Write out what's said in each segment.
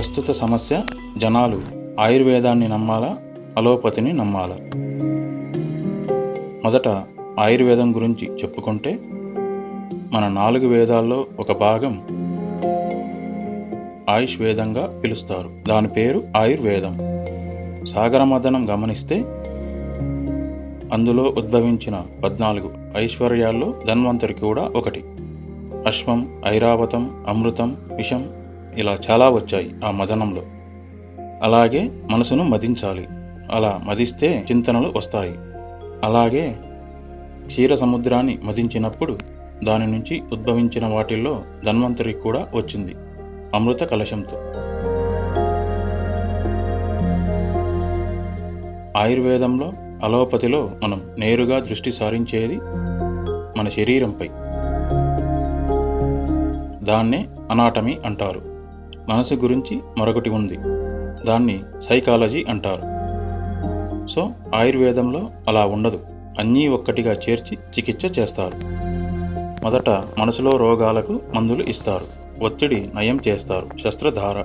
ప్రస్తుత సమస్య జనాలు ఆయుర్వేదాన్ని నమ్మాలా అలోపతిని నమ్మాలా? మొదట ఆయుర్వేదం గురించి చెప్పుకుంటే మన నాలుగు వేదాల్లో ఒక భాగం ఆయుష్ వేదంగా పిలుస్తారు. దాని పేరు ఆయుర్వేదం. సాగరమదనం గమనిస్తే అందులో ఉద్భవించిన పద్నాలుగు ఐశ్వర్యాల్లో ధన్వంతరి కూడా ఒకటి. అశ్వం ఐరావతం అమృతం విషం ఇలా చాలా వచ్చాయి ఆ మదనంలో. అలాగే మనసును మదించాలి. అలా మదిస్తే చింతనలు వస్తాయి. అలాగే క్షీర సముద్రాన్ని మదించినప్పుడు దాని నుంచి ఉద్భవించిన వాటిల్లో ధన్వంతరి కూడా వచ్చింది. అమృత కలశంతో. ఆయుర్వేదంలో అలోపతిలో మనం నేరుగా దృష్టి సారించేది మన శరీరంపై. దాన్నే అనాటమీ అంటారు. మనసు గురించి మరొకటి ఉంది. దాన్ని సైకాలజీ అంటారు. సో ఆయుర్వేదంలో అలా ఉండదు. అన్నీ ఒక్కటిగా చేర్చి చికిత్స చేస్తారు. మొదట మనసులో రోగాలకు మందులు ఇస్తారు. ఒత్తిడి నయం చేస్తారు. శస్త్రధార.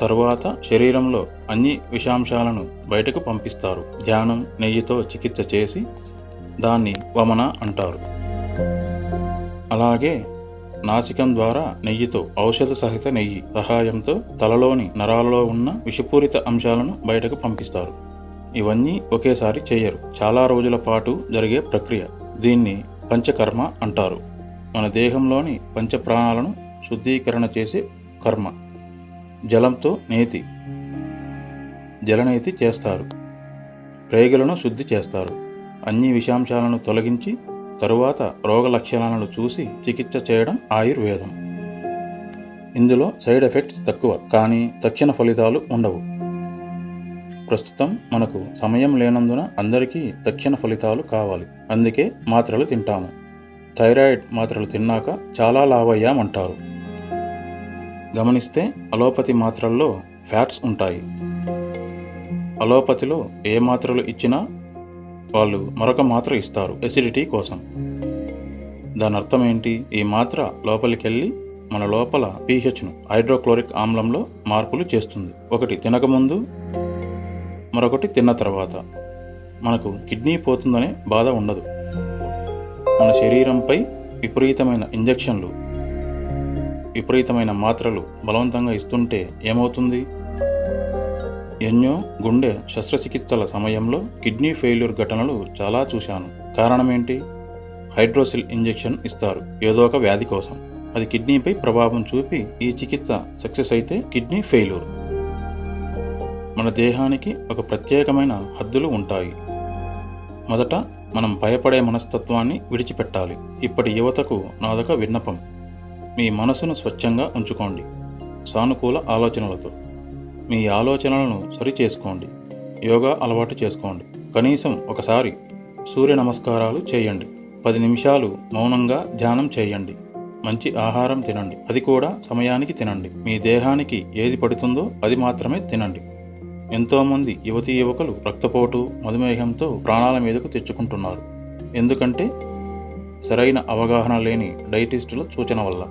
తరువాత శరీరంలో అన్ని విషాంశాలను బయటకు పంపిస్తారు. ధ్యానం నెయ్యితో చికిత్స చేసి దాన్ని వమన అంటారు. అలాగే నాసికం ద్వారా నెయ్యితో ఔషధ సహిత నెయ్యి సహాయంతో తలలోని నరాలలో ఉన్న విషపూరిత అంశాలను బయటకు పంపిస్తారు. ఇవన్నీ ఒకేసారి చేయరు. చాలా రోజుల పాటు జరిగే ప్రక్రియ. దీన్ని పంచకర్మ అంటారు. మన దేహంలోని పంచప్రాణాలను శుద్ధీకరణ చేసే కర్మ. జలంతో నేతి. జలనేతి చేస్తారు. ప్రేగులను శుద్ధి చేస్తారు. అన్ని విషాంశాలను తొలగించి తరువాత రోగ లక్షణాలను చూసి చికిత్స చేయడం ఆయుర్వేదం. ఇందులో సైడ్ ఎఫెక్ట్స్ తక్కువ కానీ తక్షణ ఫలితాలు ఉండవు. ప్రస్తుతం మనకు సమయం లేనందున అందరికీ తక్షణ ఫలితాలు కావాలి. అందుకే మాత్రలు తింటాము. థైరాయిడ్ మాత్రలు తిన్నాక చాలా లావయ్యామంటారు. గమనిస్తే అలోపతి మాత్రల్లో ఫ్యాట్స్ ఉంటాయి. అలోపతిలో ఏ మాత్రలు ఇచ్చినా వాళ్ళు మరొక మాత్ర ఇస్తారు ఎసిడిటీ కోసం. దాని అర్థం ఏంటి? ఈ మాత్ర లోపలికెళ్ళి మన లోపల పీహెచ్ను హైడ్రోక్లోరిక్ ఆమ్లంలో మార్పులు చేస్తుంది. ఒకటి తినకముందు మరొకటి తిన్న తర్వాత. మనకు కిడ్నీ పోతుందనే బాధ ఉండదు. మన శరీరంపై విపరీతమైన ఇంజెక్షన్లు విపరీతమైన మాత్రలు బలవంతంగా ఇస్తుంటే ఏమవుతుంది? ఎన్నో గుండె శస్త్రచికిత్సల సమయంలో కిడ్నీ ఫెయిల్యూర్ ఘటనలు చాలా చూశాను. కారణమేంటి హైడ్రోసిల్ ఇంజెక్షన్ ఇస్తారు. ఏదో ఒక వ్యాధి కోసం. అది కిడ్నీపై ప్రభావం చూపి ఈ చికిత్స సక్సెస్ అయితే కిడ్నీ ఫెయిల్యూర్ మన దేహానికి ఒక ప్రత్యేకమైన హద్దులు ఉంటాయి. మొదట మనం భయపడే మనస్తత్వాన్ని విడిచిపెట్టాలి. ఇప్పటి యువతకు నాదొక విన్నపం. మీ మనసును స్వచ్ఛంగా ఉంచుకోండి. సానుకూల ఆలోచనలతో. మీ ఆలోచనలను సరిచేసుకోండి. యోగా అలవాటు చేసుకోండి. కనీసం ఒకసారి సూర్య నమస్కారాలు చేయండి. పది నిమిషాలు మౌనంగా ధ్యానం చేయండి. మంచి ఆహారం తినండి. అది కూడా సమయానికి తినండి. మీ దేహానికి ఏది పడుతుందో అది మాత్రమే తినండి. ఎంతోమంది యువతీ యువకులు రక్తపోటు మధుమేహంతో ప్రాణాల మీదకు తెచ్చుకుంటున్నారు. ఎందుకంటే సరైన అవగాహన లేని డైటిస్టుల సూచన వల్ల.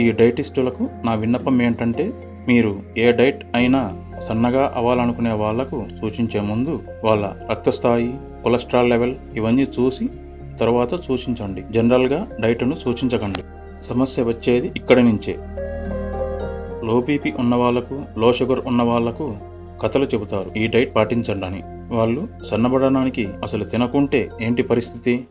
ఈ డైటిస్టులకు నా విన్నపం ఏంటంటే మీరు ఏ డైట్ అయినా సన్నగా అవ్వాలనుకునే వాళ్ళకు సూచించే ముందు వాళ్ళ రక్తస్థాయి కొలెస్ట్రాల్ లెవెల్ ఇవన్నీ చూసి తర్వాత సూచించండి. జనరల్గా డైట్ను సూచించకండి. సమస్య వచ్చేది ఇక్కడి నుంచే. లో బీపీ ఉన్న వాళ్ళకు లో షుగర్ ఉన్న వాళ్ళకు కథలు చెబుతారు. ఈ డైట్ పాటించండి అని. వాళ్ళు సన్నబడడానికి అసలు తినకుంటే ఏంటి పరిస్థితి?